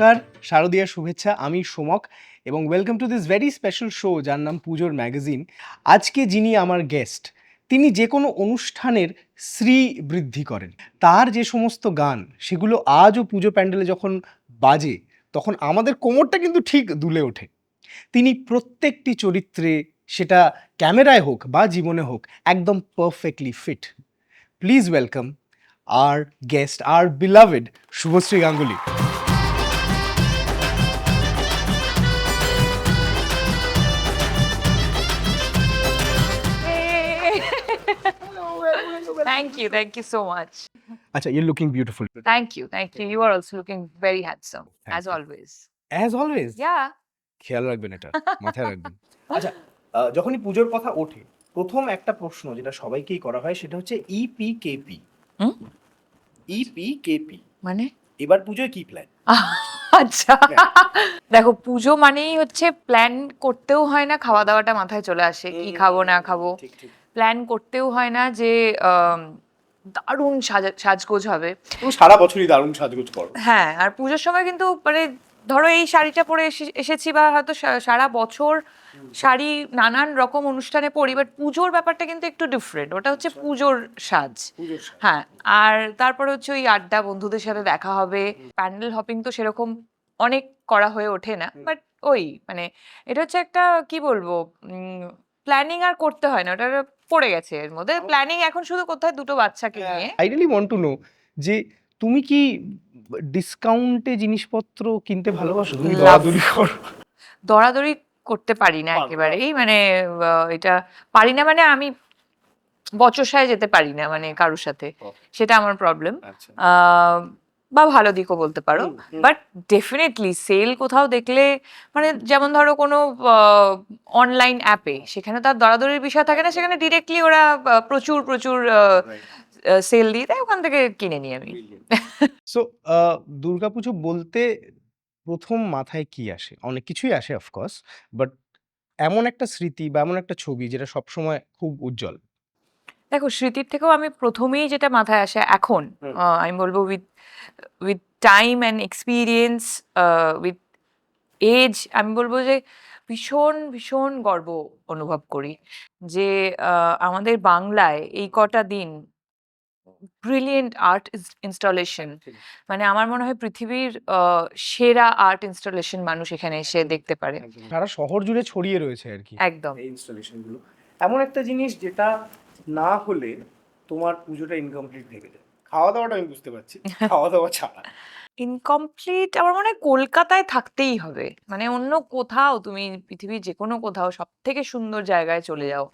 নমস্কার শারদীয়ার শুভেচ্ছা, আমি সোমক এবং welcome to this very special show যার নাম পুজোর ম্যাগাজিন আজকে যিনি আমার গেস্ট তিনি যে কোনো অনুষ্ঠানের শ্রী বৃদ্ধি করেন। তার যে সমস্ত গান, সেগুলো আজও পুজো প্যান্ডেলে যখন বাজে, তখন আমাদের কোমরটা কিন্তু ঠিক দুলে ওঠে। তিনি প্রত্যেকটি চরিত্রে, সেটা ক্যামেরায় হোক বা জীবনে হোক, একদম perfectly fit please welcome our guest our beloved Subhashree Ganguly. Thank you, thank you so much. আচ্ছা you looking beautiful Thank you, thank you. You are also looking very handsome, Thank as you. always. As always Yeah. খেয়াল রাখবেন এটা মাথায় রাখবেন। আচ্ছা আহ, যখনই পুজোর কথা ওঠে প্রথম একটা প্রশ্ন যেটা সবাইকেই করা হয় সেটা হচ্ছে E ইপিকেপি হুম? ইপিকেপি মানে? এবার পুজোয় কি প্ল্যান আচ্ছা। দেখো পুজো মানেই হচ্ছে প্ল্যান করতেও হয় না খাওয়া দাওয়াটা মাথায় চলে আসে কি খাব না খাব। ঠিক ঠিক। প্ল্যান করতেও হয় না যে দারুণ সাজা- সাজগোজ হবে। সারা বছরই দারুণ সাজগোজ করো। হ্যাঁ আর পুজোর সময় কিন্তু মানে ধরো এই শাড়িটা পরে এসে- এসেছি বা হয়তো সারা বছর শাড়ি নানান রকম অনুষ্ঠানে পরি বাট পুজোর ব্যাপারটা কিন্তু একটু ডিফারেন্ট ওটা হচ্ছে পুজোর সাজ। পুজোর সাজ। হ্যাঁ আর তারপরে হচ্ছে ওই আড্ডা বন্ধুদের সাথে দেখা হবে। প্যান্ডেল হপিং তো সেরকম অনেক করা হয়ে ওঠে না বাট ওই মানে এটা হচ্ছে একটা কি বলব প্ল্যানিং আর করতে হয় না। ওটা পড়ে গেছে এর মধ্যে। প্ল্যানিং এখন শুধু কোথায় দুটো বাচ্চাকে নিয়ে। I really want to know যে তুমি কি ডিসকাউন্টে জিনিসপত্র কিনতে ভালোবাসো? তুমি. দরাদরি করো। দরাদরি করতে পারি না। একেবারেই। মানে আহ, এটা পারি না মানে আমি বচসায় যেতে পারি না মানে কারোর সাথে। সেটা আমার প্রবলেম বা ভালো দিকও বলতে পারো। বাট ডেফিনেটলি সেল কোথাও দেখলে মানে যেমন ধরো কোনো অনলাইন অ্যাপে সেখানে তার দরাদরির বিষয় থাকে না সেখানে ডিরেক্টলি ওরা প্রচুর প্রচুর সেল দিয়ে দেয় ওখান থেকে কিনে নিই আমি। সো দুর্গাপুজো বলতে প্রথম মাথায় কি আসে? অনেক কিছুই আসে অফকোর্স বাট এমন একটা স্মৃতি বা এমন একটা ছবি যেটা সবসময় খুব উজ্জ্বল। দেখো স্মৃতির থেকেও আমি প্রথমেই যেটা মাথায় আসে এখন আমি বলব with with time and experience with age আমি বলব যে ভীষণ ভীষণ গর্ব অনুভব করি যে আমাদের বাংলায় এই কটা দিন ব্রিলিয়েন্ট আর্ট ইনস্টলেশন মানে আমার মনে হয় পৃথিবীর সেরা আর্ট ইনস্টলেশন মানুষ এখানে এসে দেখতে পারে। সারা শহর জুড়ে ছড়িয়ে রয়েছে আর কি। একদম। এই ইনস্টলেশনগুলো। এমন একটা জিনিস যেটা না হলে তোমার পুজোটা ইনকমপ্লিট থেকে যায়। খাওয়া দাওয়াটা আমি বুঝতে পারছি খাওয়া দাওয়া ছাড়া। ইনকমপ্লিট আমার মনে হয় কলকাতায় থাকতেই হবে। মানে অন্য কোথাও তুমি পৃথিবীর যে কোনো কোথাও সব থেকে সুন্দর জায়গায় চলে যাও।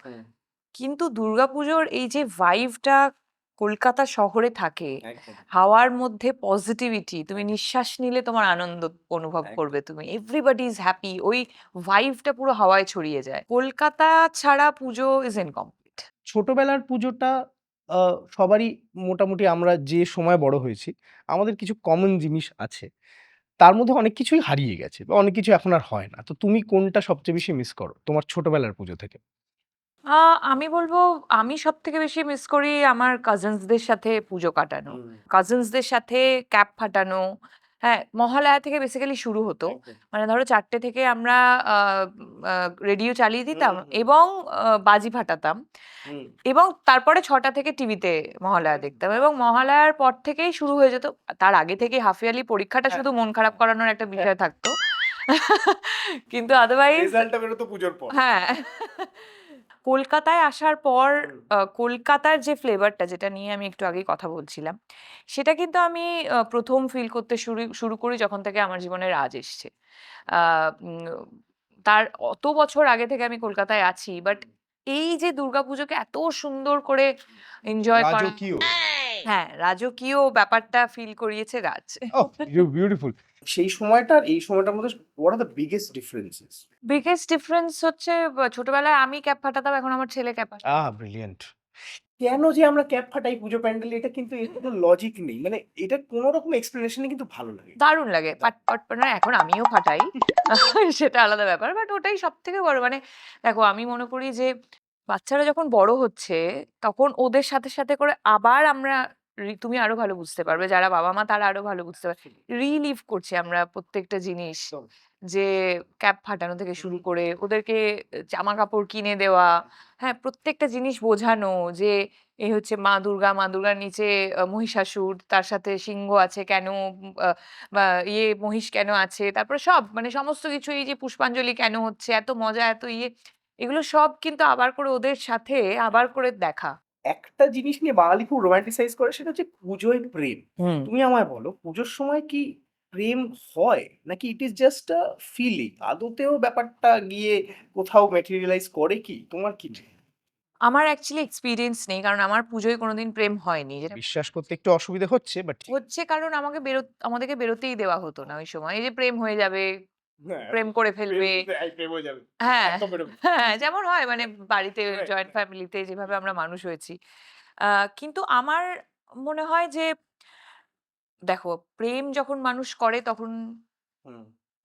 কিন্তু দুর্গাপুজোর এই যে ভাইভটা কলকাতা শহরে থাকে হাওয়ার মধ্যে পজিটিভিটি তুমি নিঃশ্বাস নিলে তোমার আনন্দ অনুভব করবে তুমি। এভরিবডি ইজ হ্যাপি ওই ভাইভটা পুরো হাওয়ায় ছড়িয়ে যায়। কলকাতা ছাড়া পুজো ইজ ইনকমপ্লিট ছোটবেলার পুজোটা সবারই মোটামুটি আমরা যে সময় বড় হয়েছি আমাদের কিছু কমন জিনিস আছে। তার মধ্যে অনেক কিছুই হারিয়ে গেছে বা অনেক কিছু এখন আর হয় না। তো তুমি কোনটা সবচেয়ে বেশি মিস করো তোমার ছোটবেলার পুজো থেকে? আমি বলব আমি সব থেকে বেশি মিস করি আমার কাজিনসদের সাথে পুজো কাটানো। কাজিনসদের সাথে ক্যাপ ফাটানো হ্যাঁ মহালয়া থেকে বেসিক্যালি শুরু হতো। মানে ধরো চারটে থেকে আমরা রেডিও চালিয়ে দিতাম। এবং বাজি ফাটাতাম এবং তারপরে ছটা থেকে টিভিতে মহালয়া দেখতাম এবং মহালয়ার পর থেকেই শুরু হয়ে যেত। তার আগে থেকে হাফ ইয়ারলি পরীক্ষাটা হ্যাঁ। শুধু মন খারাপ করানোর একটা বিষয় থাকতো। কিন্তু আদারওয়াইজ রেজাল্টটা বেরোতো পুজোর পর। হ্যাঁ। কলকাতায় আসার পর কলকাতার যে ফ্লেভারটা যেটা নিয়ে আমি একটু আগেই কথা বলছিলাম সেটা কিন্তু আমি প্রথম ফিল করতে শুরু শুরু করি যখন থেকে আমার জীবনে রাজ এসছে। আহ, তার অত বছর আগে থেকে আমি কলকাতায় আছি বাট এই যে দুর্গাপুজোকে এত সুন্দর করে এনজয় করা হ্যাঁ রাজকীয় ব্যাপারটা ফিল করিয়েছে রাজ। বিউটিফুল সেই সময়টা আর এই সময়টার মধ্যে what are the biggest differences biggest difference হচ্ছে ছোটবেলায় আমি ক্যাপ ফাটাতাম এখন আমার ছেলে ক্যাপ আহ ব্রিলিয়ান্ট কেন যে আমরা ক্যাপ ফাটাই পুজো প্যান্ডেল এটা কিন্তু এর কোনো লজিক নেই। মানে এটা কোনো রকম এক্সপ্লেনেশনে কিন্তু ভালো লাগে। দারুণ লাগে। পাট পাট পাট না এখন আমিও ফাটাই। সেটা আলাদা ব্যাপার। বাট ওটাই সব থেকে বড়। মানে দেখো আমি মনে করি যে বাচ্চারা যখন বড় হচ্ছে তখন ওদের সাথে সাথে করে আবার আমরা তুমি আরও ভালো বুঝতে পারবে। যারা বাবা মা তারা আরও ভালো বুঝতে পারবে। রিলিভ করছি আমরা প্রত্যেকটা জিনিস যে ক্যাপ ফাটানো থেকে শুরু করে ওদেরকে জামা কাপড় কিনে দেওয়া হ্যাঁ প্রত্যেকটা জিনিস বোঝানো যে এই হচ্ছে মা দুর্গা মা দুর্গার নিচে মহিষাসুর তার সাথে সিংহ আছে কেন বা ইয়ে মহিষ কেন আছে তারপরে সব মানে সমস্ত কিছু এই যে পুষ্পাঞ্জলি কেন হচ্ছে এত মজা এত ইয়ে এগুলো সব কিন্তু আবার করে ওদের সাথে আবার করে দেখা। একটা জিনিস নিয়ে বাঙালি খুব রোমান্টিসাইজ করে সেটা হচ্ছে পুজোয় প্রেম। তুমি আমায় বলো পুজোর সময় কি প্রেম হয় নাকি it is just a feeling আদতেও ব্যাপারটা গিয়ে কোথাও ম্যাটেরিয়ালাইজ করে কি? তোমার কি আমার অ্যাকচুয়ালি এক্সপিরিয়েন্স নেই কারণ আমার পুজোয় কোনোদিন প্রেম হয়নি। যেটা বিশ্বাস করতে একটু অসুবিধা হচ্ছে বাট হচ্ছে কারণ আমাকে বেরো আমাদেরকে বেরোতেই দেওয়া হতো না ওই সময়। এই যে প্রেম হয়ে যাবে প্রেম করে ফেলবে। হয়ে হ্যাঁ হ্যাঁ যেমন হয় মানে বাড়িতে জয়েন্ট ফ্যামিলিতে যেভাবে আমরা মানুষ হয়েছি। আহ, কিন্তু আমার মনে হয় যে দেখো প্রেম যখন মানুষ করে তখন।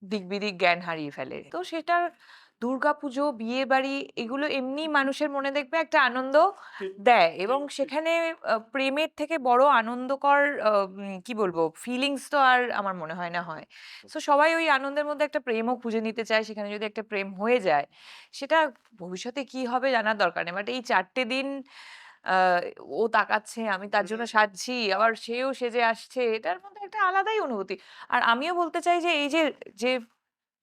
দিক বিদিক জ্ঞান হারিয়ে ফেলে। তো সেটা দুর্গাপুজো বিয়ে বাড়ি এগুলো এমনি মানুষের মনে দেখবে একটা আনন্দ দেয় এবং। সেখানে প্রেমের থেকে বড় আনন্দকর কি বলব ফিলিংস তো আর আমার মনে হয় না হয়। তো সবাই ওই আনন্দের মধ্যে একটা প্রেমও খুঁজে নিতে চায় সেখানে যদি একটা প্রেম হয়ে যায় সেটা ভবিষ্যতে কি হবে জানার দরকার নেই। বাট এই চারটে দিন ও তাকাচ্ছে আমি তার জন্য সাজছি আবার সেও সেজে আসছে এটার মধ্যে একটা আলাদাই অনুভূতি। আর আমিও বলতে চাই যে এই যে যে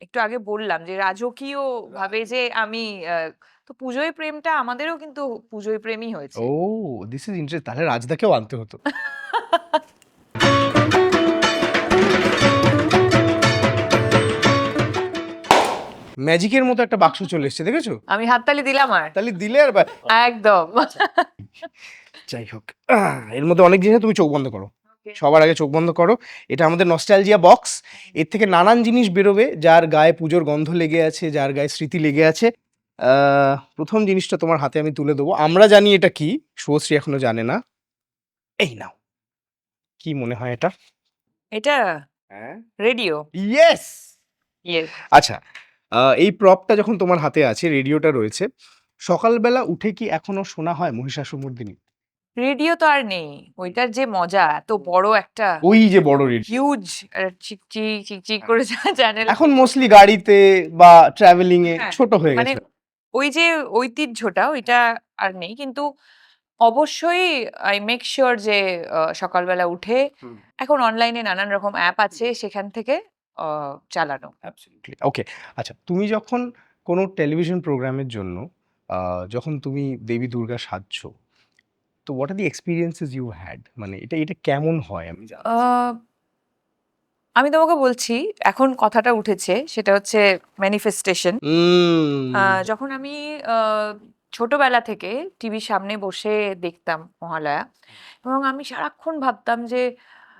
একটু আগে বললাম যে রাজকীয়। ভাবে যে আমি তো পুজোয় প্রেমটা আমাদেরও কিন্তু পুজোয় প্রেমই হয়েছে। ও দিস ইজ ইন্টারেস্ট তাহলে রাজদাকেও আনতে হতো। ম্যাজিকের মতো একটা বাক্স চলে এসেছে দেখেছ? আমি হাততালি দিলাম আর। তাহলে দিলে আর একদম। যাই হোক এর মধ্যে অনেক জিনিস তুমি চোখ বন্ধ করো. সবার আগে চোখ বন্ধ করো। এটা আমাদের নস্টালজিয়া বক্স এর থেকে নানান জিনিস বেরোবে যার গায়ে পুজোর গন্ধ লেগে আছে যার গায়ে স্মৃতি লেগে আছে। প্রথম জিনিসটা তোমার হাতে আমি তুলে দেবো। আমরা জানি এটা কি শুভশ্রী এখনও জানে না। এই নাও। কি মনে হয় এটা? এটা হ্যাঁ। রেডিও। ইয়েস ইয়ে আচ্ছা এই প্রপটা যখন তোমার হাতে আছে রেডিওটা রয়েছে সকালবেলা উঠে কি এখনও শোনা হয় মহিষাসুমর্দিনী রেডিও তো আর নেই। ওইটার যে মজা এত বড় একটা ওই যে বড় রেডিও। হিউজ চিকচি চিকচিক করে চ্যানেল এখন মোস্টলি গাড়িতে বা ট্রাভেলিং এ হ্যাঁ, ছোট হয়ে মানে গেছে। ওই যে ঐতিহ্যটা ওইটা আর নেই। কিন্তু অবশ্যই আই মেক শিওর যে সকালবেলা উঠে এখন অনলাইনে নানান রকম অ্যাপ আছে সেখান থেকে চালানো। ওকে আচ্ছা তুমি যখন কোনো টেলিভিশন প্রোগ্রামের জন্য যখন তুমি দেবী দুর্গা সাজছো তো what are the experiences you had মানে এটা এটা কেমন হয় আমি। আহ, আমি তোমাকে বলছি এখন কথাটা উঠেছে সেটা হচ্ছে ম্যানিফেস্টেশন যখন আমি ছোটবেলা থেকে টিভির সামনে বসে দেখতাম মহালয়া এবং আমি সারাক্ষণ ভাবতাম যে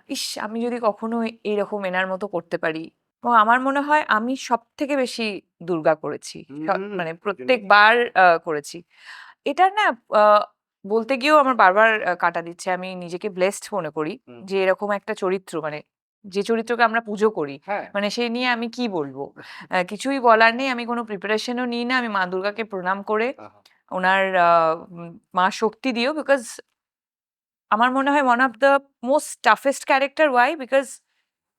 ইস আমি যদি কখনো এইরকম এনার মতো করতে পারি। এবং আমার মনে হয় আমি সব থেকে বেশি দুর্গা করেছি মানে প্রত্যেকবার করেছি। এটা না বলতে গিয়েও আমার বারবার কাটা দিচ্ছে। আমি নিজেকে ব্লেসড মনে করি যে এরকম একটা চরিত্র মানে যে চরিত্রকে আমরা পুজো করি হ্যাঁ। মানে সেই নিয়ে আমি কি বলব? কিছুই বলার নেই। আমি কোনো প্রিপারেশনও নিই না। আমি মা দুর্গাকে প্রণাম করে ওনার মা শক্তি দিও বিকজ আমার মনে হয় one of the most toughest character why because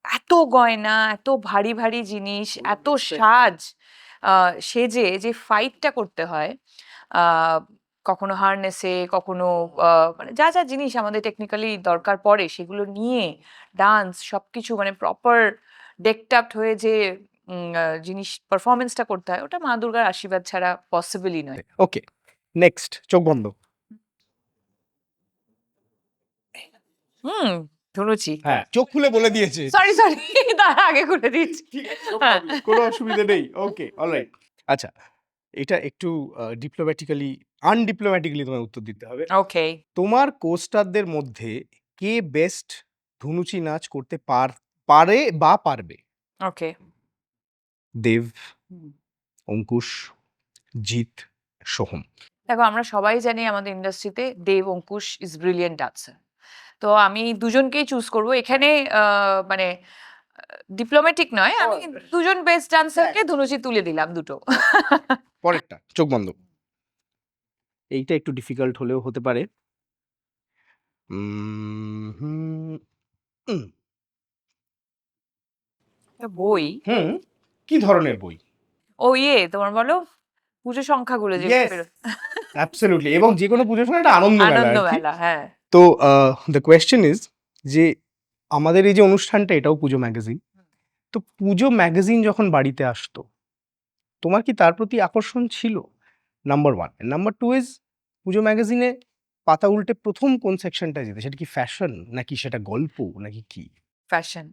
এত গয়না এত ভারী ভারী জিনিস এত সাজ আহ, সেজে যে ফাইটটা করতে হয় আহ, কখনো হারনেসে কখনো মানে যা যা জিনিস আমাদের টেকনিক্যালি দরকার পড়ে সেগুলো নিয়ে ডান্স সবকিছু মানে প্রপার ডেকটাপ্ট হয়ে যে জিনিস পারফরমেন্সটা করতে হয় ওটা মা দুর্গার আশীর্বাদ ছাড়া পসিবলই নয়। ওকে নেক্সট চোখ বন্ধ। হুম ধুনুচি হ্যাঁ চোখ খুলে বলে দিয়েছে। সরি সরি তার আগে করে দিচ্ছি। ঠিক হ্যাঁ। কোনো অসুবিধা নেই ওকে অলরাইট আচ্ছা এটা একটু ডিপ্লোম্যাটিক্যালি আনডিপ্লোম্যাটিক্যালি তোমায় উত্তর দিতে হবে। ওকে তোমার কোস্টারদের মধ্যে কে বেস্ট ধুনুচি নাচ করতে পার পারে বা পারবে? ওকে দেব অঙ্কুশ জিৎ সোহম। দেখো আমরা সবাই জানি আমাদের ইন্ডাস্ট্রিতে Dev Ankush is brilliant dancer তো আমি দুজনকেই চুজ করব। এখানে মানে ডিপ্লোম্যাটিক নয় আমি. দুজন বেস্ট ডান্সারকে ধনুচি তুলে দিলাম দুটো। পরেরটা চোখ বন্ধ। এইটা একটু ডিফিকাল্ট হলেও হতে পারে। বই। হুম কি ধরনের বই? ও ইয়ে তোমার বলো? পুজো সংখ্যাগুলো যে অ্যাবসলিউটলি এবং যে কোনো পুজোর সময় একটা আনন্দ। মেলা হ্যাঁ। তো দ্য কোয়েশ্চেন ইজ যে আমাদের এই যে অনুষ্ঠানটা এটাও পুজো ম্যাগাজিন তো পুজো ম্যাগাজিন যখন বাড়িতে আসতো তোমার কি তার প্রতি আকর্ষণ ছিল? Number one number two is Puja ম্যাগাজিনে পাতা উল্টে প্রথম কোন সেকশনটা যেতে? সেটা কি ফ্যাশন নাকি সেটা গল্প? নাকি কি? ফ্যাশন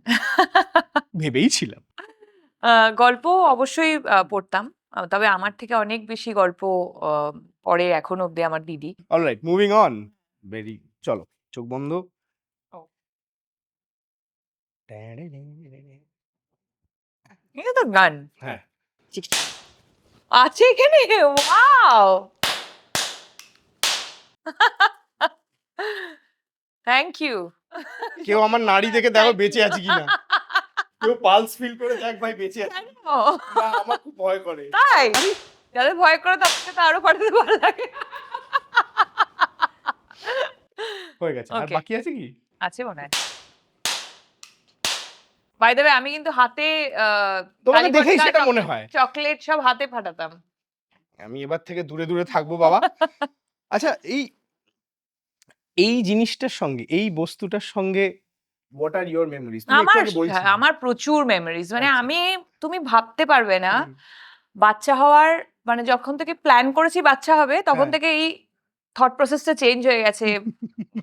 ভেবেই ছিলাম। গল্প অবশ্যই পড়তাম। তবে আমার থেকে অনেক বেশি গল্প পড়ে এখন অব্দি আমার দিদি। অলরাইট মুভিং অন ভেরি চলো চোখ বন্ধ। এটা তো গান হ্যাঁ আছে এখানে ওয়াও থ্যাংক ইউ কেউ আমার নাড়ি দেখে দেখো বেঁচে আছে কিনা। কেউ পালস ফিল করে দেখ ভাই বেঁচে আছে। না আমার খুব ভয় করে। তাই? যাদের ভয় করে তাদেরকে তো আরও পাঠাতে ভালো লাগে। হয়ে গেছে। আর Okay. বাকি আছে কি? আছে মনে হয়। বাই দ্য আমি কিন্তু হাতে আহ, তোমাকে দেখেই সেটা মনে হয়। চকলেট সব হাতে ফাটাতাম। আমি এবার থেকে দূরে দূরে থাকব বাবা। আচ্ছা এই এই জিনিসটার সঙ্গে এই বস্তুটার সঙ্গে হোয়াট আর ইওর মেমোরিজ আমার হ্যাঁ, আমার প্রচুর মেমোরিজ মানে আচ্ছা। আমি তুমি ভাবতে পারবে না বাচ্চা হওয়ার মানে যখন থেকে প্ল্যান করেছি বাচ্চা হবে তখন হ্যাঁ। থেকে এই থট প্রসেসটা চেঞ্জ হয়ে গেছে।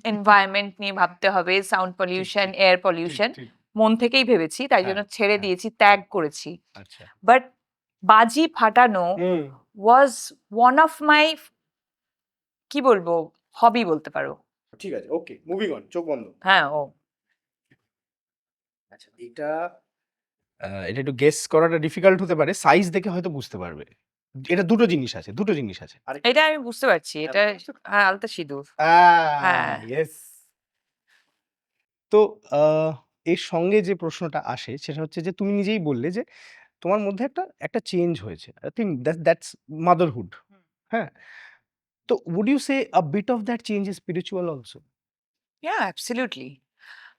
এনভায়রনমেন্ট নিয়ে ভাবতে হবে সাউন্ড পলিউশন এয়ার পলিউশন মন থেকেই ভেবেছি তাই হ্যাঁ, জন্য ছেড়ে। দিয়েছি ত্যাগ করেছি। আচ্ছা। বাট বাজি ফাটানো ওয়াজ ওয়ান অফ মাই কি বলব হবি বলতে পারো। ঠিক আছে ওকে মুভিং অন চোখ বন্ধ। হ্যাঁ ও। আচ্ছা এটা এটা একটু গেস করাটা ডিফিকাল্ট হতে পারে সাইজ দেখে হয়তো বুঝতে পারবে। এটা দুটো জিনিস আছে দুটো জিনিস আছে। এটা আমি বুঝতে পারছি এটা হ্যাঁ আলতা সিঁদুর। হ্যাঁ। ইয়েস তো এর সঙ্গে যে প্রশ্নটা আসে সেটা হচ্ছে যে তুমি নিজেই বললে যে তোমার মধ্যে একটা একটা চেঞ্জ হয়েছে। I think that's motherhood hmm. হ্যাঁ would you say a bit of that change is spiritual also? Yeah, absolutely.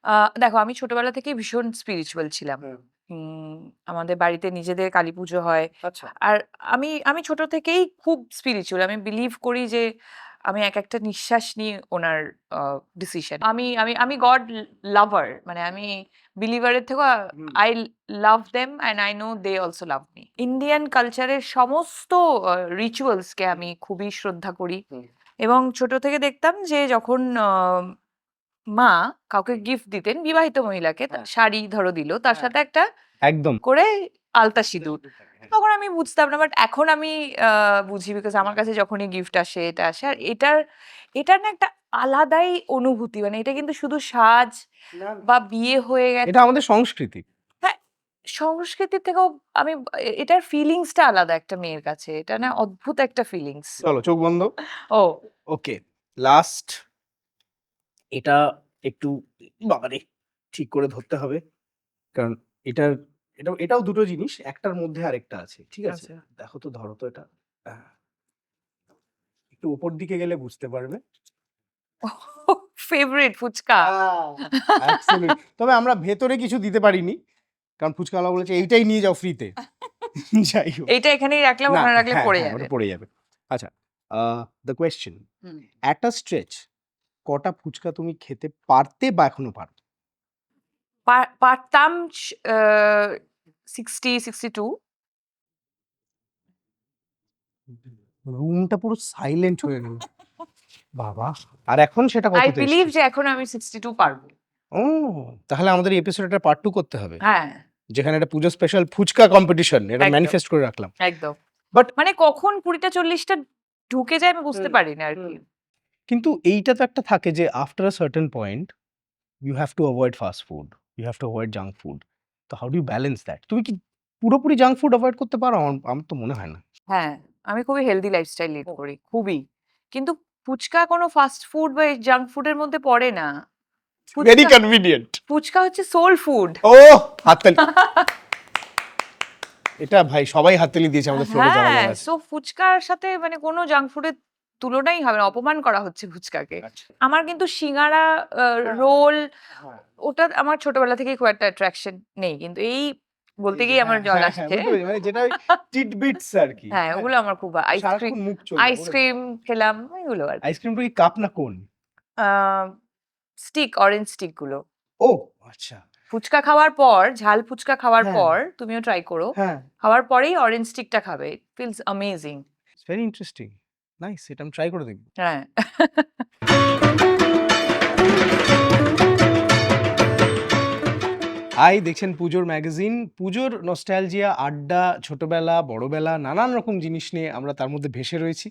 Ah, দেখো আমি ছোটবেলা থেকেই ভীষণ স্পিরিচুয়াল ছিলাম হুম। উম, আমাদের বাড়িতে নিজেদের কালী পুজো হয় আচ্ছা আর আমি আমি ছোট থেকেই খুব স্পিরিচুয়াল আমি বিলিভ করি যে আমি এক একটা নিঃশ্বাস নিই ওনার ডিসিশন আমি আমি আমি গড লাভার মানে আমি বিলিভারের থেকে I love them and I know they also love me Indian কালচারের সমস্ত রিচুয়ালসকে আমি খুবই শ্রদ্ধা করি। এবং ছোট থেকে দেখতাম যে যখন মা কাউকে গিফট দিতেন বিবাহিত মহিলাকে হ্যাঁ। শাড়ি ধরো দিল তার হ্যাঁ। সাথে একটা একদম। করে আলতা সিঁদুর। তখন আমি বুঝতাম না বাট এখন আমি আহ, বুঝি বিকজ আমার কাছে যখনই গিফট আসে এটা আসে। আর এটার এটার না একটা আলাদাই অনুভূতি মানে এটা কিন্তু শুধু সাজ বা বিয়ে হয়ে গেছে এটা আমাদের সংস্কৃতি। সংস্কৃতির থেকেও আমি এটার ফিলিংসটা আলাদা একটা মেয়ের কাছে। এটা না অদ্ভুত একটা ফিলিংস চলো চোখ বন্ধ। ও। ওকে লাস্ট এটা একটু বাবারে ঠিক করে ধরতে হবে। কারণ এটার এটা এটাও দুটো জিনিস একটার মধ্যে আরেকটা আছে ঠিক আছে? আচ্ছা। দেখো তো ধরো তো এটা একটু উপর দিকে গেলে বুঝতে পারবে। ফেভারিট ফুচকা. তবে আমরা ভেতরে কিছু দিতে পারিনি কারণ ফুচকাওয়ালা বলেছে এইটাই নিয়ে যাও ফ্রিতে যাই হোক। এইটা এখানেই রাখলাম ওখানে রাখলে হ্যাঁ, পড়ে হ্যাঁ, যাবে। পড়ে যাবে। আচ্ছা the question. At a stretch কটা ফুচকা তুমি খেতে পারতে বা এখনও পারো? পারতাম সিক্সটি সিক্সটি টু রুমটা পুরো সাইলেন্ট হয়ে গেল। বাবা আর এখন সেটা আই বিলিভ যে এখন আমি সিক্সটি টু পারব। ও তাহলে আমাদের এপিসোডটা পার্ট টু করতে হবে। হ্যাঁ। যেখানে একটা পুজো স্পেশাল ফুচকা কম্পিটিশন এটা ম্যানিফেস্ট করে রাখলাম। একদম। But- মানে কখন কুড়িটা চল্লিশটা ঢুকে যায় আমি বুঝতে পারি না আর কি। কিন্তু এইটা তো একটা থাকে যে after a certain point you have to avoid fast food you have to avoid junk food তো how do you balance that তুমি কি পুরোপুরি জাঙ্ক ফুড অ্যাভয়েড করতে পারো? আমার আমার তো মনে হয় না। হ্যাঁ আমি খুবই হেলদি লাইফস্টাইল লিড করি খুবই। কিন্তু ফুচকা কোনো ফাস্ট ফুড বা জাঙ্ক ফুডের মধ্যে পড়ে না। ভেরি কনভিনিয়েন্ট ফুচকা হচ্ছে সোল ফুড ও হাততালি। এটা ভাই সবাই হাততালি দিয়েছে আমাদের ফ্লোরে যারা হ্যাঁ যারা আছে। সো ফুচকার সাথে মানে কোনো জাঙ্ক ফুডের তুলনাই হবে না অপমান করা হচ্ছে ফুচকাকে। আচ্ছা। আমার কিন্তু সিঙ্গারা হ্যাঁ। রোল হ্যাঁ। ওটা আমার ছোটবেলা থেকেই খুব একটা অ্যাট্রাকশন নেই। কিন্তু এই বলতে গিয়ে আমার জল হ্যাঁ, আসছে। হ্যাঁ, বুঝতে মানে যেটা টিটবিটস আর কি হ্যাঁ ওগুলো আমার খুব আইসক্রিম আইসক্রিম খেলাম এগুলো আর আইসক্রিমটা কি কাপ না কোন স্টিক অরেঞ্জ স্টিকগুলো। ও আচ্ছা। ফুচকা খাওয়ার পর ঝাল ফুচকা খাওয়ার। পর তুমিও ট্রাই করো। খাওয়ার পরেই অরেঞ্জ স্টিকটা খাবে। Feels amazing very interesting nice এটা আমি ট্রাই করে দেখব। হ্যাঁ। আই দেখছেন পুজোর ম্যাগাজিন পুজোর নস্টালজিয়া আড্ডা ছোটবেলা বড়বেলা নানান রকম জিনিস নিয়ে আমরা তার মধ্যে ভেসে রয়েছি।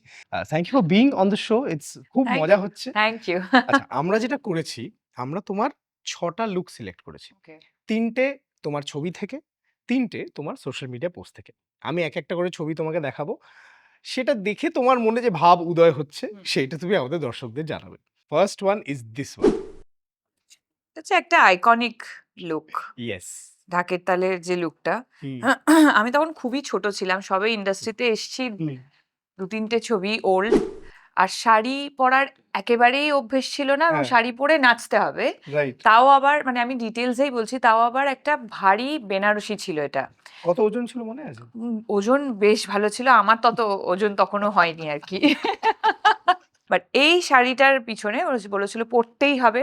Thank you for being on the show it's খুব মজা হচ্ছে। থ্যাংক ইউ আচ্ছা আমরা যেটা করেছি আমরা তোমার ছটা লুক সিলেক্ট করেছি। তিনটে তোমার ছবি থেকে তিনটে তোমার সোশ্যাল মিডিয়া পোস্ট থেকে। আমি এক একটা করে ছবি তোমাকে দেখাবো। সেটা দেখে তোমার মনে যে ভাব উদয় হচ্ছে সেটা তুমি আমাদের দর্শকদের জানাবে। First one is this one হচ্ছে একটা আইকনিক লুক ইয়েস ঢাকের তালের যে লুকটা আমি তখন খুবই ছোট ছিলাম সবে ইন্ডাস্ট্রিতে এসেছি। দু তিনটে ছবি ওল্ড আর শাড়ি পরার একেবারেই অভ্যেস ছিল না এবং হ্যাঁ। শাড়ি পরে নাচতে হবে। তাও আবার মানে আমি ডিটেলসেই বলছি তাও আবার একটা ভারী বেনারসি ছিল এটা। কত ওজন ছিল মনে আছে? ওজন বেশ ভালো ছিল আমার তত ওজন তখনও হয়নি আর কি। বাট এই শাড়িটার পিছনে বলেছিল পরতেই হবে।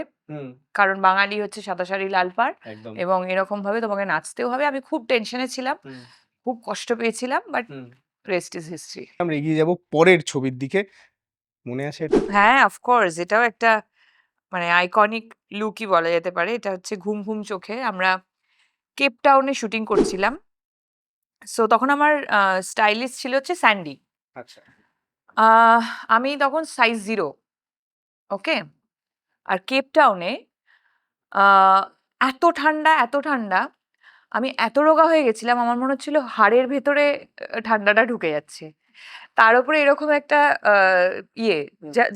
কারণ বাঙালি হচ্ছে সাদা শাড়ি লাল পাড়। এবং এরকম ভাবে তোমাকে নাচতেও হবে। আমি খুব টেনশনে ছিলাম খুব কষ্ট পেয়েছিলাম বাট। রেস্ট ইজ হিস্ট্রি আমরা এগিয়ে যাব পরের ছবির দিকে। মনে আছে এটা? হ্যাঁ অফকোর্স এটাও একটা মানে আইকনিক লুকই বলা যেতে পারে। এটা হচ্ছে ঘুম ঘুম চোখে। আমরা কেপ টাউনে শুটিং করছিলাম। সো তখন আমার স্টাইলিস্ট ছিল হচ্ছে স্যান্ডি আচ্ছা। আমি তখন সাইজ জিরো ওকে আর কেপ টাউনে এত ঠান্ডা এত ঠান্ডা আমি এত রোগা হয়ে গেছিলাম আমার মনে হচ্ছিল হাড়ের ভেতরে ঠান্ডাটা ঢুকে যাচ্ছে। তার উপরে এরকম একটা ইয়ে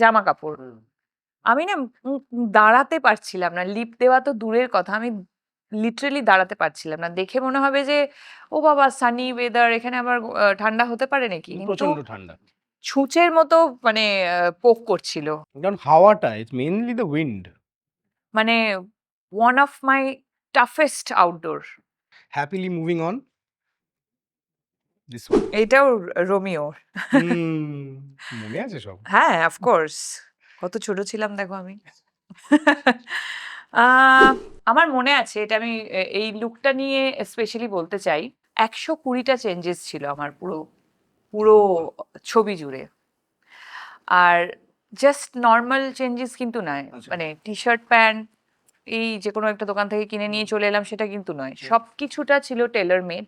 জামা কাপড় আমি না দাঁড়াতে পারছিলাম না। লিপ দেওয়া তো দূরের কথা। আমি লিটারেলি দাঁড়াতে পারছিলাম না। দেখে মনে হবে যে ও বাবা সানি ওয়েদার এখানে আবার ঠান্ডা হতে পারে নাকি? প্রচণ্ড ঠান্ডা। ছুঁচের মতো মানে পোক করছিল। কারণ হাওয়াটা ইটস মেইনলি দ্য উইন্ড মানে one of my toughest outdoor happily moving on this one এইটাও রোমিও। মনে আছে সব। হ্যাঁ অফকোর্স কত ছোট ছিলাম দেখো আমি। আমার মনে আছে এটা আমি এই লুকটা নিয়ে স্পেশালি বলতে চাই একশো কুড়িটা চেঞ্জেস ছিল আমার পুরো পুরো ছবি জুড়ে। আর জাস্ট নর্মাল চেঞ্জেস কিন্তু নয়। আচ্ছা। মানে টি শার্ট প্যান্ট এই যে কোনো একটা দোকান থেকে কিনে নিয়ে চলে এলাম সেটা কিন্তু নয়। সব কিছুটা ছিল টেলার মেড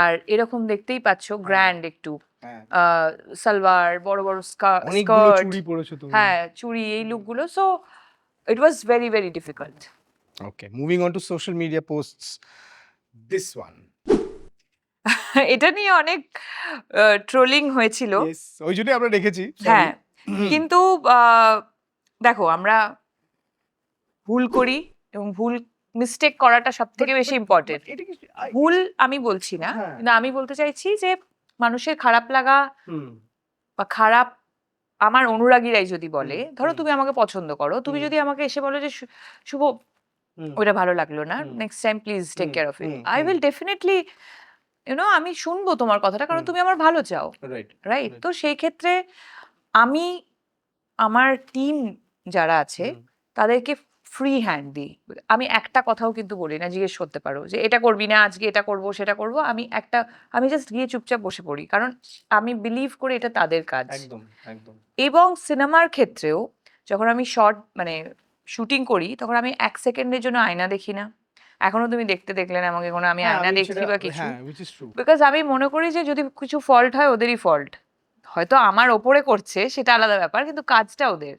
আর এরকম দেখতেই পাচ্ছ গ্র্যান্ড একটু। হ্যাঁ। সালোয়ার বড় বড় স্কার্ট। চুড়ি পরেছো তুমি। হ্যাঁ চুড়ি এই লুকগুলো so it was very very difficult okay moving on to social media posts this one এটা নিয়ে অনেক ট্রোলিং হয়েছিল। ওই জন্যই আমরা রেখেছি হ্যাঁ কিন্তু দেখো আমরা ভুল করি এবং ভুল মিস্টেক করাটা সব থেকে বেশি ইম্পর্টেন্ট ভুল আমি বলছি না হ্যাঁ। কিন্তু আমি বলতে চাইছি যে মানুষের খারাপ লাগা বা খারাপ আমার অনুরাগীরাই যদি বলে ধরো তুমি আমাকে পছন্দ করো তুমি যদি আমাকে এসে বলো যে শুভ ওটা ভালো লাগল না next time please take care of it hmm, I. Will definitely you know আমি শুনব তোমার কথাটা কারণ তুমি আমার ভালো চাও। রাইট রাইট তো সেই ক্ষেত্রে আমি আমার টিম যারা আছে তাদেরকে ফ্রি হ্যান্ড দিই আমি একটা কথাও কিন্তু বলি না জিজ্ঞেস করতে পারো যে এটা করবি না আজকে এটা করব সেটা করব। আমি একটা আমি জাস্ট গিয়ে চুপচাপ বসে পড়ি। কারণ আমি বিলিভ করি এটা তাদের কাজ। একদম একদম। এবং সিনেমার ক্ষেত্রেও যখন আমি শর্ট মানে শুটিং করি তখন আমি এক সেকেন্ডের জন্য আয়না দেখি না। এখনও তুমি দেখতে দেখলে না আমাকে কোনো আমি হ্যাঁ, আয়না দেখছি বা কিছু। হ্যাঁ. বিকজ আমি মনে করি যে যদি কিছু ফল্ট হয় ওদেরই ফল্ট হয়তো আমার ওপরে করছে সেটা আলাদা ব্যাপার কিন্তু কাজটা ওদের।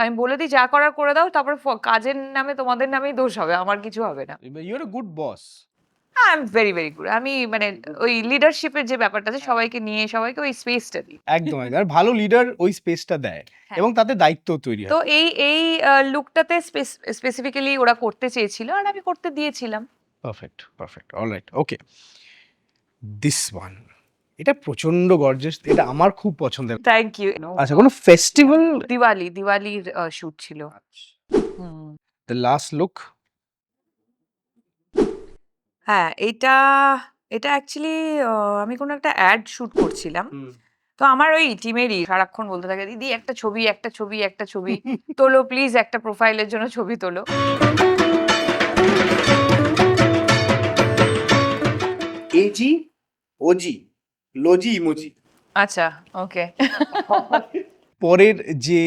আমি বলে দিই যা করার করে দাও তারপর কাজের নামে তোমাদের নামেই দোষ হবে আমার কিছু হবে না। You're a good boss. I am very very good আমি মানে ওই লিডারশিপের যে ব্যাপারটা আছে সবাইকে নিয়ে সবাইকে ওই স্পেসটা দিই। একদম একদম। আর ভালো লিডার ওই স্পেসটা দেয় হ্যাঁ। এবং তাতে দায়িত্ব তৈরি তো এই এই লুকটাতে স্পেসিফিক্যালি ওরা করতে চেয়েছিল আর আমি করতে দিয়েছিলাম। Perfect perfect alright okay this one এটা প্রচণ্ড গর্জেস এটা আমার খুব পছন্দের। থ্যাংক ইউ আচ্ছা কোনো ফেস্টিভ্যাল দিওয়ালি দিওয়ালির শুট ছিল। হুম। দ্য লাস্ট লুক হ্যাঁ এটা এটা অ্যাকচুয়ালি আমি কোনো একটা অ্যাড শুট করছিলাম। তো আমার ওই টিমেরই সারাক্ষণ বলতে থাকে দিদি একটা ছবি একটা ছবি একটা ছবি তোলো প্লিজ একটা প্রোফাইলের জন্য ছবি তোলো। এজি ওজি লজি ইমোজি আচ্ছা ওকে পরের যে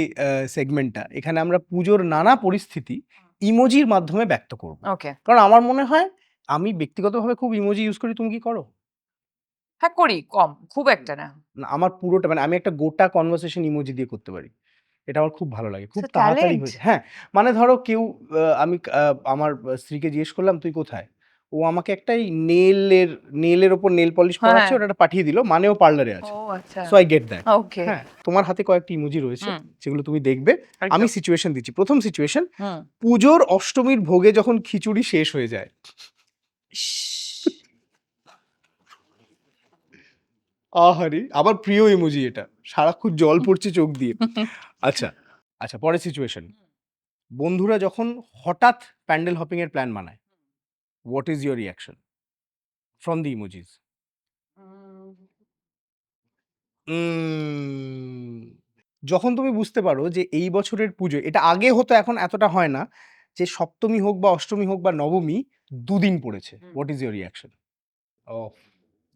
সেগমেন্টটা এখানে আমরা পুজোর নানা পরিস্থিতি ইমোজির মাধ্যমে ব্যক্ত করব। ওকে কারণ আমার মনে হয় আমি ব্যক্তিগতভাবে খুব ইমোজি ইউজ করি তুমি কি করো? হ্যাঁ করি কম খুব একটা না। না, আমার পুরোটা মানে আমি একটা গোটা কনভারসেশন ইমোজি দিয়ে করতে পারি। এটা আমার খুব ভালো লাগে খুব তাড়াতাড়ি হয়ে যায়। হ্যাঁ মানে ধরো কেউ আহ, আমি আমার স্ত্রীকে জিজ্ঞেস করলাম তুই কোথায়? ও আমাকে একটা নেলের নেলের ওপর নেল পলিশ হ্যাঁ, করাচ্ছে হ্যাঁ। ওটা পাঠিয়ে দিল মানেও পার্লারে আছে। So I get that okay হ্যাঁ তোমার হাতে কয়েকটি ইমোজি রয়েছে। যেগুলো তুমি দেখবে। আমি সিচুয়েশন দিচ্ছি। প্রথম সিচুয়েশন পুজোর অষ্টমীর ভোগে যখন খিচুড়ি শেষ হয়ে যায়। আহারে আবার প্রিয় ইমোজি এটা। সারাক্ষণ জল পড়ছে চোখ দিয়ে। আচ্ছা আচ্ছা পরের সিচুয়েশন বন্ধুরা যখন হঠাৎ প্যান্ডেল হপিং এর প্ল্যান বানায় what is your reaction from the emojis যখন তুমি বুঝতে পারো যে এই বছরের পুজো এটা আগে হতো এখন এতটা হয় না যে সপ্তমী হোক বা অষ্টমী হোক বা নবমী দুদিন পড়েছে। হুম। What is your reaction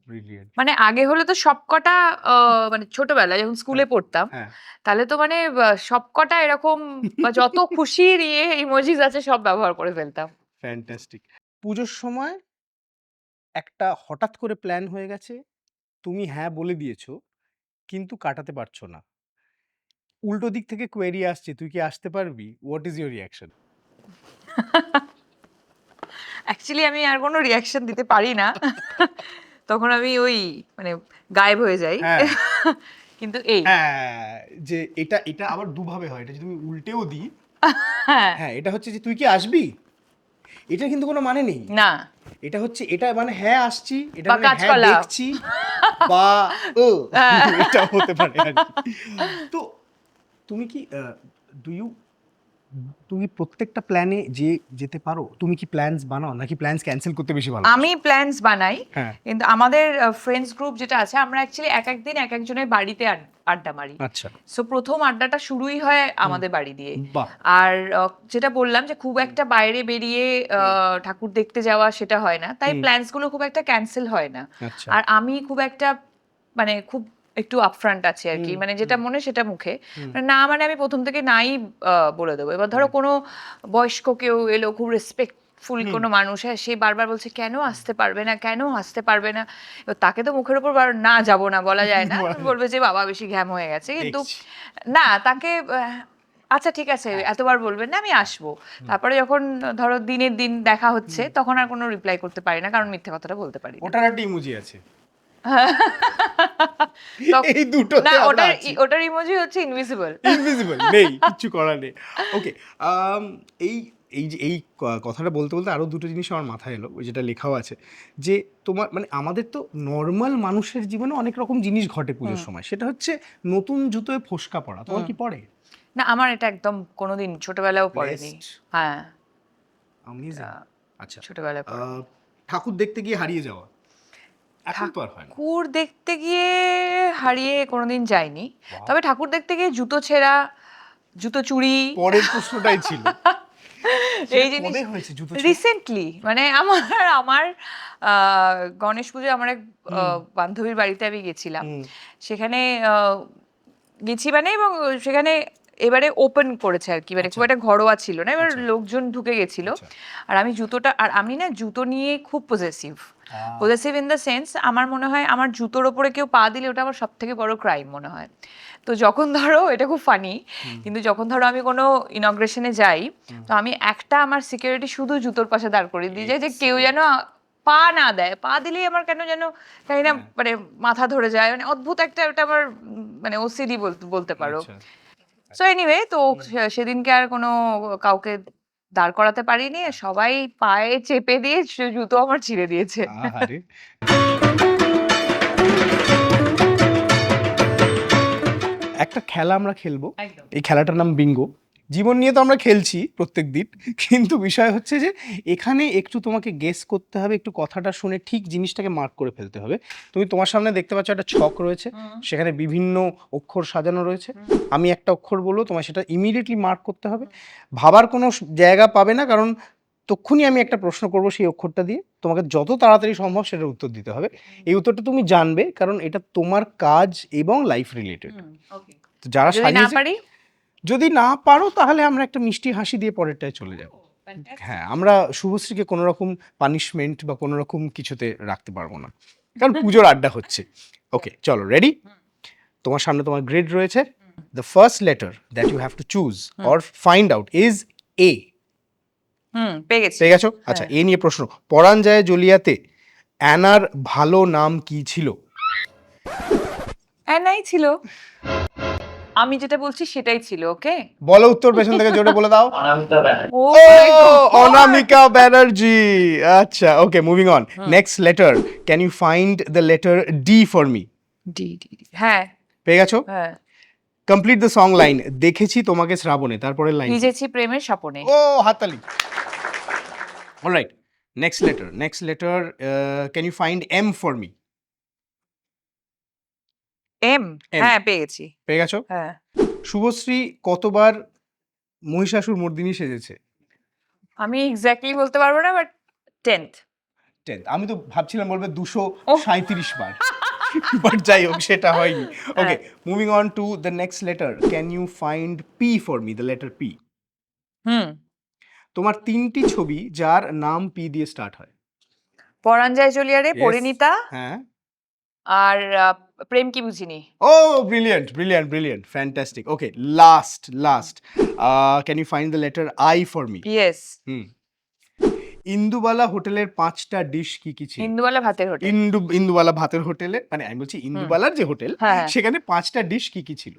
brilliant মানে আগে হলে তো সবকটা আহ, মানে ছোটবেলায় যখন স্কুলে পড়তাম হ্যাঁ। তাহলে তো মানে আহ, সবকটা এরকম বা যত খুশির ইয়ে ইমোজিস আছে সব ব্যবহার করে ফেলতাম। ফ্যান্টাস্টিক পুজোর সময় একটা হঠাৎ করে প্ল্যান হয়ে গেছে তুমি হ্যাঁ বলে দিয়েছ কিন্তু কাটাতে পারছ না। উল্টো দিক থেকে কোয়েরি আসছে তুই কি আসতে পারবি? What is your reaction actually আমি আর কোনো রিয়াকশন দিতে পারি না। তখন আমি ওই মানে গায়েব হয়ে যাই। হ্যাঁ। কিন্তু এই হ্যাঁ যে এটা এটা আবার দুভাবে হয়। এটা যদি তুমি উল্টেও দিই হ্যাঁ। হ্যাঁ এটা হচ্ছে যে তুই কি আসবি? এটা কিন্তু কোনো মানে নেই। না। এটা হচ্ছে এটা মানে হ্যাঁ আসছি এটা মানে হ্যাঁ দেখছি বা ও এটা হতে পারে তো তুমি কি ডু ইউ তুমি প্রত্যেকটা প্ল্যানে যে যেতে পারো তুমি কি প্ল্যানস বানাও নাকি প্ল্যানস ক্যান্সেল করতে বেশি ভালো? আমি প্ল্যানস বানাই হ্যাঁ। কিন্তু আমাদের ফ্রেন্ডস গ্রুপ যেটা আছে আমরা অ্যাকচুয়ালি এক এক দিন এক একজনের বাড়িতে আড্ডা মারি। আচ্ছা। সো প্রথম আড্ডাটা শুরুই হয় আমাদের বাড়ি দিয়ে। আর যেটা বললাম যে খুব একটা বাইরে বেরিয়ে ঠাকুর দেখতে যাওয়া সেটা হয় না। তাই। প্ল্যানসগুলো খুব একটা ক্যান্সেল হয় না। আচ্ছা। আর আমি খুব একটা মানে খুব একটু আপফ্রন্ট আছে আর কি। মানে যেটা মনে সেটা মুখে। মানে না মানে আমি প্রথম থেকে নাই বলে দেবো। এবার ধরো কোনো বয়স্ক কেউ এলো খুব রেসপেক্টফুল হুম। কোনো মানুষ হ্যাঁ সে বারবার বলছে কেন আসতে পারবে না? কেন আসতে পারবে না? তাকে তো মুখের উপর বার না যাব না বলা যায় না। বলা বলবে যে বাবা বেশি ঘ্যাম হয়ে গেছে। কিন্তু না তাকে আচ্ছা ঠিক আছে এতবার বলবেন না আমি আসব। তারপরে যখন ধরো দিনের দিন দেখা হচ্ছে তখন আর কোনো রিপ্লাই করতে পারি না কারণ মিথ্যে কথাটা বলতে পারি। ওটার একটা ইমোজি আছে। এই দুটো না ওটার ওটার ইমোজি হচ্ছে ইনভিজিবল ইনভিজিবল নেই কিচ্ছু করার নেই। ওকে এই এই যে এই কথাটা বলতে বলতে আরও দুটো জিনিস আমার মাথায় এলো ওই যেটা লেখাও আছে। যে তোমার মানে আমাদের তো নর্মাল মানুষের জীবনে অনেক রকম জিনিস ঘটে পুজোর সময়। সেটা হচ্ছে নতুন জুতোয় ফোসকা পড়া তোমার কি পড়ে না আমার এটা একদম কোনোদিন ছোটবেলাও পড়েনি হ্যাঁ. আচ্ছা। ছোটবেলায় ঠাকুর দেখতে গিয়ে হারিয়ে যাওয়া। এখন তো আর হয় না ঠাকুর দেখতে গিয়ে হারিয়ে কোনোদিন যাইনি তবে ঠাকুর দেখতে গিয়ে জুতো ছেঁড়া জুতো চুরি। পরের প্রশ্নটাই ছিল। এই জিনিস? রিসেন্টলি মানে আমার আমার আহ, গণেশ পুজো আমার এক বান্ধবীর বাড়িতে আমি গেছিলাম। সেখানে আহ, গেছি মানে এবং সেখানে এবারে ওপেন করেছে আর কি মানে খুব আচ্ছা। একটা ঘরোয়া ছিল না এবার আচ্ছা। লোকজন ঢুকে গেছিল আচ্ছা। আর আমি জুতোটা আর আমি না জুতো নিয়ে খুব possessive possessive in the sense আমার মনে হয় আমার জুতোর ওপরে কেউ পা দিলে ওটা আমার সব থেকে বড় ক্রাইম মনে হয় তো যখন ধরো এটা খুব ফানি কিন্তু যখন ধরো আমি কোনো ইনগ্রেশনে যাই তো আমি একটা আমার সিকিউরিটি শুধু জুতোর পাশে দাঁড় করিয়ে দিয়ে যাই যে কেউ যেন পা না দেয় পা দিলেই আমার কেন যেন তাই না হ্যাঁ। মানে মাথা ধরে যায় মানে অদ্ভুত একটা ওটা আমার মানে ওসিডি বলতে পারো। সো এনিওয়ে তো সেদিনকে আর কোনো কাউকে দাঁড় করাতে পারিনি। সবাই পায়ে চেপে দিয়ে জুতো আমার ছিঁড়ে দিয়েছে। একটা খেলা আমরা খেলব। এই খেলাটার নাম বিঙ্গো। জীবন নিয়ে তো আমরা খেলছি প্রত্যেক দিন কিন্তু বিষয় হচ্ছে যে এখানে একটু তোমাকে গেস করতে হবে একটু কথাটা শুনে ঠিক জিনিসটাকে মার্ক করে ফেলতে হবে। তুমি তোমার সামনে দেখতে পাচ্ছ একটা ছক রয়েছে সেখানে বিভিন্ন অক্ষর সাজানো রয়েছে। আমি একটা অক্ষর বলব তোমার সেটা ইমিডিয়েটলি মার্ক করতে হবে। ভাবার কোনো জায়গা পাবে না কারণ তক্ষুনি আমি একটা প্রশ্ন করব সেই অক্ষরটা দিয়ে। তোমাকে যত তাড়াতাড়ি সম্ভব সেটার উত্তর দিতে হবে। এই উত্তরটা তুমি জানবে কারণ এটা তোমার কাজ এবং লাইফ রিলেটেড যারা সাজিয়েছে যদি না পারো তাহলে আমরা একটা মিষ্টি হাসি দিয়ে পরেরটায় চলে যাব। হ্যাঁ আমরা শুভশ্রীকে কোনো রকম পানিশমেন্ট বা কোনো রকম কিছুতে রাখতে পারব না। কারণ পুজোর আড্ডা হচ্ছে। ওকে চলো রেডি তোমার সামনে তোমার গ্রেড রয়েছে। The first letter that you have to choose or find out is a hmm পেয়ে গেছি। আচ্ছা এ নিয়ে প্রশ্ন। পরাণ যায় জলিয়াতে অ্যানার ভালো নাম কি ছিল? নাই ছিল। আমি যেটা বলছি সেটাই ছিল ওকে? বলো উত্তর পেছন থেকে জোরে বলে দাও। ও Oh, অনামিকা ব্যানার্জি। আচ্ছা okay moving on next letter can you find the letter D for me D D D. হ্যাঁ। পেয়ে গেছো? হ্যাঁ। কমপ্লিট দ্য সং লাইন দেখেছি তোমাকে শ্রাবণে তারপরে লাইন ভিজেছি প্রেমের স্বপনে। ও হাতালি alright next letter next letter can you find M for me M M. হ্যাঁ পেয়ে গেছি পেয়ে গেছো? হ্যাঁ। শুভশ্রী কতবার মহিষাসুর মর্দিনী সেজেছে? আমি এক্স্যাক্টলি বলতে পারব না বাট টেন্থ টেন্থ আমি তো ভাবছিলাম বলবে দুশো। সাঁত্রিশ বার। বাট যাই হোক সেটা হয়নি। ওকে হ্যাঁ। Moving on to the next letter can you find P for me the letter P hmm. তোমার তিনটি ছবি যার নাম পি দিয়ে স্টার্ট হয়। পরাঞ্জয় চলিয়ারে Yes. পরিণীতা হ্যাঁ। আর আহ, প্রেম কি বুঝিনি? ও brilliant brilliant brilliant fantastic okay last last can you find the letter I for me yes hmm Indubala হোটেলের পাঁচটা ডিশ কি কি ছিল? ইন্দুবালা ভাতের হোটেল। ইন্দু ইন্দুবালা ভাতের হোটেলে মানে আমি বলছি ইন্দুবালার যে হোটেল হ্যাঁ হ্যাঁ। সেখানে পাঁচটা ডিশ কি কি ছিল?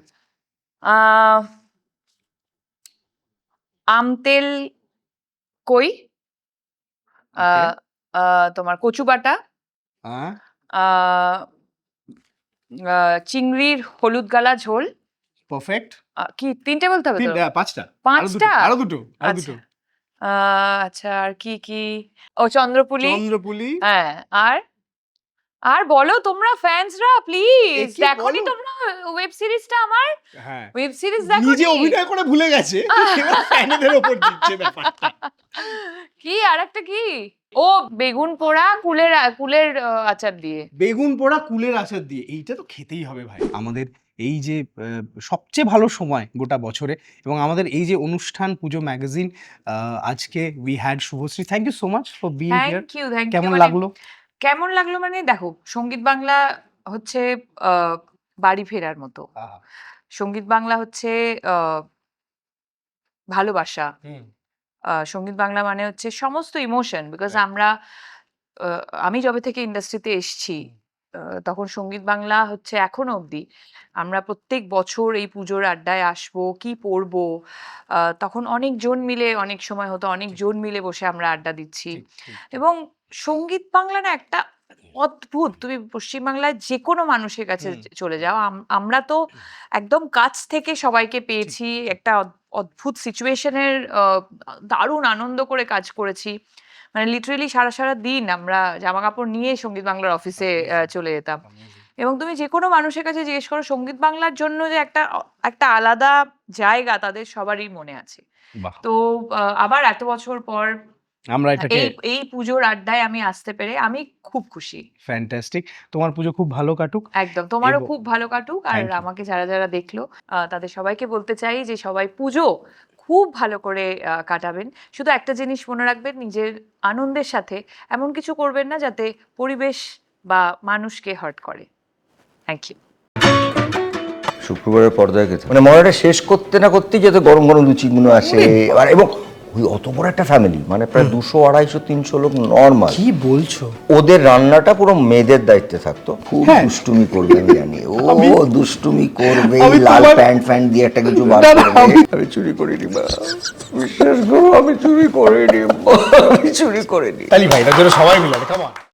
আমতেল কই? তোমার কচু বাটা আহ, আহ, আহ, চিংড়ির হলুদ গালা ঝোল। পারফেক্ট কি তিনটে বলতে হবে তো? পাঁচটা। পাঁচটা? আরও দুটো আরও আচ্ছা। দুটো। আচ্ছা আর কি কি? ও চন্দ্রপুলি। চন্দ্রপুলি। হ্যাঁ আর? আর বলো তোমরা ফ্যান্সরা প্লিজ এ কি দেখোনি তোমরা ওয়েব সিরিজটা আমার? হ্যাঁ। ওয়েব সিরিজ দেখো নিজে অভিনয় করে ভুলে গেছে। ফ্যানেদের ওপর দিচ্ছে ব্যাপারটা। কি আর একটা কি? ও বেগুন পোড়া কুলের কুলের আচার দিয়ে। বেগুন পোড়া কুলের আচার দিয়ে এইটা তো খেতেই হবে ভাই। আমাদের এই যে সবচেয়ে ভালো সময় গোটা বছরে এবং আমাদের এই যে অনুষ্ঠান পুজো ম্যাগাজিন আজকে we had Shubhashree. Thank you so much for being here thank you thank you কেমন লাগল? কেমন লাগল মানে দেখো সংগীত বাংলা হচ্ছে আহ, বাড়ি ফেরার মতো। সংগীত বাংলা হচ্ছে আহ, ভালোবাসা। সংগীত বাংলা মানে হচ্ছে সমস্ত ইমোশন বিকজ আমরা আমি যবে থেকে ইন্ডাস্ট্রিতে এসছি তখন সংগীত বাংলা হচ্ছে এখনও অবধি আমরা প্রত্যেক বছর এই পুজোর আড্ডায় আসব কি পড়ব আহ, তখন অনেক জন মিলে অনেক সময় হতো অনেক জন মিলে বসে আমরা আড্ডা দিচ্ছি। এবং সংগীত বাংলা না একটা অদ্ভুত তুমি পশ্চিমবাংলায় যে কোনো মানুষের কাছে চলে যাও আম- আমরা তো একদম কাছ থেকে সবাইকে পেয়েছি একটা অদ্ভুত সিচুয়েশনের দারুণ আনন্দ করে কাজ করেছি। মানে লিটারেলি সারা সারা দিন আমরা জামা কাপড় নিয়ে সংগীত বাংলার অফিসে চলে যেতাম। এবং তুমি যে কোনো মানুষের কাছে জিজ্ঞেস করো সংগীত বাংলার জন্য যে একটা একটা আলাদা জায়গা তাদের সবারই মনে আছে। তো আবার এত বছর পর আমরা এটাকে এই এই পুজোর আড্ডায় আমি আসতে পেরে আমি খুব খুশি। ফ্যান্টাস্টিক তোমার পুজো খুব ভালো কাটুক একদম তোমারও খুব ভালো কাটুক আর Thank you. আমাকে যারা যারা দেখল আহ, তাদের সবাইকে বলতে চাই যে সবাই পুজো খুব ভালো করে আহ, কাটাবেন। শুধু একটা জিনিস মনে রাখবেন নিজের আনন্দের সাথে এমন কিছু করবেন না যাতে পরিবেশ বা মানুষকে হার্ট করে। থ্যাংক ইউ শুক্রবারের পর্দায় মানে মরাটা শেষ করতে না করতেই যাতে গরম গরম লুচিগুলো আসে আর এবং ওই অত বড় একটা ফ্যামিলি মানে প্রায় দুশো আড়াইশো তিনশো লোক নর্মাল কি বলছো? ওদের রান্নাটা পুরো মেয়েদের দায়িত্বে থাকতো। খুব হ্যাঁ। দুষ্টুমি করবে আমি জানি ও দুষ্টুমি করবে লাল প্যান্ট ফ্যান্ট দিয়ে একটা কিছু বার করবে আমি- আমি চুরি করিনি বিশ্বাস করো আমি চুরি করিনি আমি চুরি করিনি। তাহলে ভাই তার জন্য সবাই মিলে কেমন